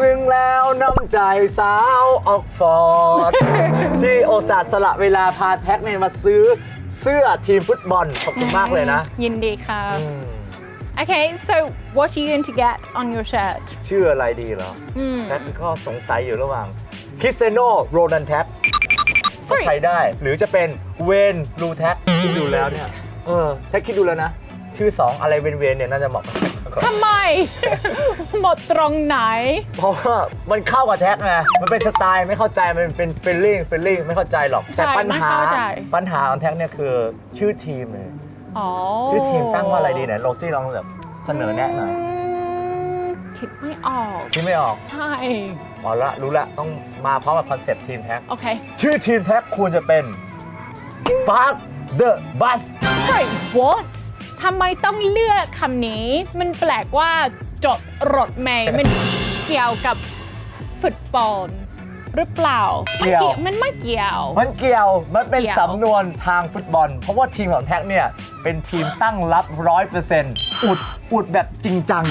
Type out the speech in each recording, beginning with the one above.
ซึ้งแล้วน้ำใจสาวออกฟอร์ด ที่โอซาสละเวลาพาแท็กเนี่ยมาซื้อเสื้อทีมฟุตบอลขอบคุณมากเลยนะยินดีค่ะอืม Okay so what are you going to get on your shirt ชื่ออะไรดีเหรออืมแท็กก็สงสัยอยู่ระหว่างคริสเตโนโรนันแท็กก็ Sorry ใช้ได้ หรือจะเป็นเวนลูแท็กคิดดูแล้วเนี่ย เออแท็กคิดดูแล้วนะ ชื่อ 2 อะไรเวนเวนเนี่ยน่าจะเหมาะกับแท็กมากกว่า ทำไม หมดตรงไหน เพราะว่ามันเข้ากับแท็กไง มันเป็นสไตล์ไม่เข้าใจ มันเป็นฟีลลิ่งฟีลลิ่งไม่เข้าใจหรอก แต่ใช่ปัญหา ไม่เข้าใจ ปัญหาของแท็กเนี่ยคือชื่อทีมเลย อ๋อชื่อทีมตั้งว่าอะไรดีไหนโรซี่ลองแบบเสนอแนะหน่อยอืมคิดไม่ออก คิดไม่ออกใช่ อ๋อละรู้ละต้องมาพร้อมกับคอนเซ็ปต์ทีมแท็ก โอเค ชื่อทีมแท็กควรจะเป็น Park the Bus sorry what ทำไมต้องเลือกคำนี้ มันแปลกว่าจดรถเมย์มันเกี่ยวกับฟุตบอลหรือเปล่า เกี่ยว มันไม่เกี่ยว มันเกี่ยว มันเป็นเกี่ยว สำนวนทางฟุตบอล เพราะว่าทีมของแท็กเนี่ย เป็นทีมตั้งรับร้อยเปอร์เซ็นต์อุด อุดแบบจริงจัง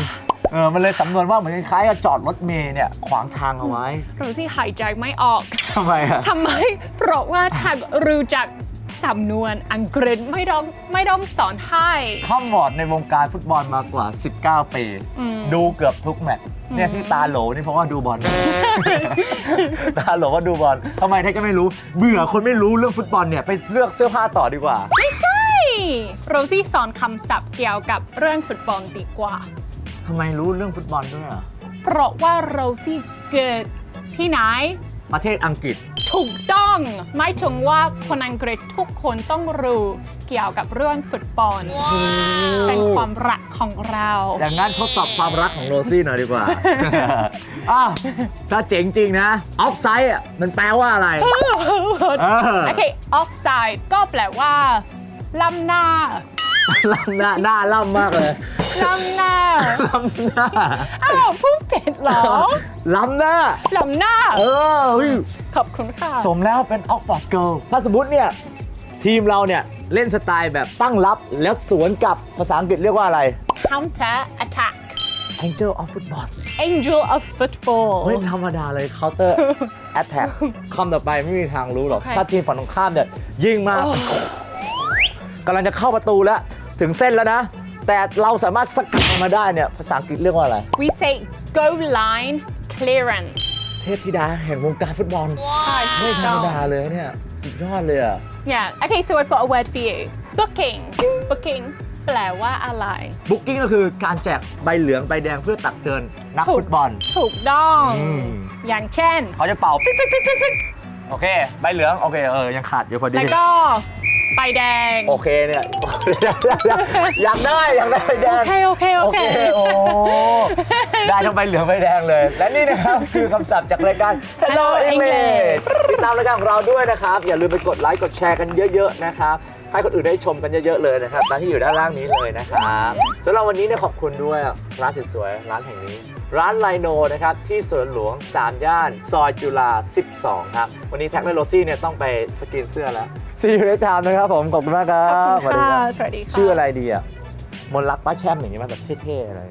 เออ มันเลยสำนวนว่าเหมือนคล้ายๆกับจอดรถเมย์เนี่ย ขวางทางเอาไว้โรซี่หายใจไม่ออก ทำไมอะ ทำไมเพราะว่าทางรู้จัก สำนวนอังกฤษไม่ต้องไม่ต้องสอนให้ข้ามวอร์ดในวงการฟุตบอลมากว่า 19 ปี อืม ดูเกือบทุกแมตช์เนี่ยที่ตาโหลนี่เพราะว่าดูบอล ตาโหลก็ดูบอลทำไมแท็กจะไม่รู้ เบื่อคนไม่รู้เรื่องฟุตบอลเนี่ยไปเลือกเสื้อผ้าต่อดีกว่า ไม่ใช่ โรซี่สอนคำศัพท์เกี่ยวกับเรื่องฟุตบอลดีกว่า ทำไมรู้เรื่องฟุตบอลด้วยอะเพราะว่าโรซี่เกิดที่ไหน ประเทศอังกฤษ ถูกต้องหมายถึงว่าคนอังกฤษทุกคนต้องรู้เกี่ยวกับเรื่องฟุตบอล เป็นความรักของเรา อย่างนั้นทดสอบความรักของโรซี่หน่อยดีกว่า อ้าวถ้าเจ๋งจริงนะ ออฟไซด์อะมันแปลว่าอะไรเออโอเค offside ก็แปลว่าล้ำหน้าล่ำหน้าหน้าล่ำมากเลย ล้ำหน้าล้ำหน้าอ้าวพูดผิดเหรอล้ำหน้าล้ำหน้า เออเฮ้ยขอบคุณค่ะ สมแล้วเป็นออกฟอร์ดเกิลถ้าสมมติเนี่ย ทีมเราเนี่ยเล่นสไตล์แบบตั้งรับแล้วสวนกลับภาษาอังกฤษเรียกว่าอะไร counter attack Angel of Football angel of football ไม่ธรรมดาเลย counter attack คำต่อไปไม่มีทางรู้หรอกโอเคถ้าทีมฝั่งตรงข้ามเนี่ยยิงมากำลังจะเข้าประตูแล้ว ถึงเส้นแล้วนะ แต่เราสามารถสกัดมันมาได้เนี่ยภาษาอังกฤษเรียกว่าอะไร we say goal line clearance เทพธิดาแห่งวงการฟุตบอลใช่ไม่ถูกธรรต้มองดาเลยเนี่ยสุดยอดเลยอะ yeah okay so I've got a word for you booking booking แปลว่าอะไร บุ๊กิ้งก็คือการแจกใบเหลืองใบแดงเพื่อตักเตือนนักฟุตบอล ถูกต้อง อืม อย่างเช่น เขาจะเป่าปิ๊กปิ๊กปิ๊กปิ๊กปิ๊กโอเค ใบเหลือง โอเค เออ ยังขาดอยู่พอดี แล้วก็ ใบแดง โอเคเนี่ย อยากได้อยากได้ใบแดโองเค โอเค โอโอเคเค โอ้ ได้ทั้งใบเหลืองใบแดงเลย และนี่นะครับ คือคำศัพท์จากรายการ Hello Hello English English ติดตามรายการของเราด้วยนะครับ อย่าลืมไปกดไลค์กดแชร์กันเยอะ ๆ นะครับ ให้คนอื่นได้ชมกันเยอะๆเลยนะครับตามที่อยู่ด้านล่างนี้เลยนะครับสำหรับวันนี้เนี่ยขอบคุณด้วยร้านสวยๆร้านแห่งนี้ ร้านไลโนนะครับที่สวนหลวง3ย่าน ซอยจุฬา 12 ครับ วันนี้แท็กและโรซี่เนี่ยต้องไปสกรีนเสื้อแล้วซีอูในไทม์นะครับผม ขอบคุณมากครัขบอบคุณค่ะรับสวัสดีค่ะชื่ออะไรดีอะมนต์รักป้าแช่มอย่างนี้มาแบบเท่ๆอะไร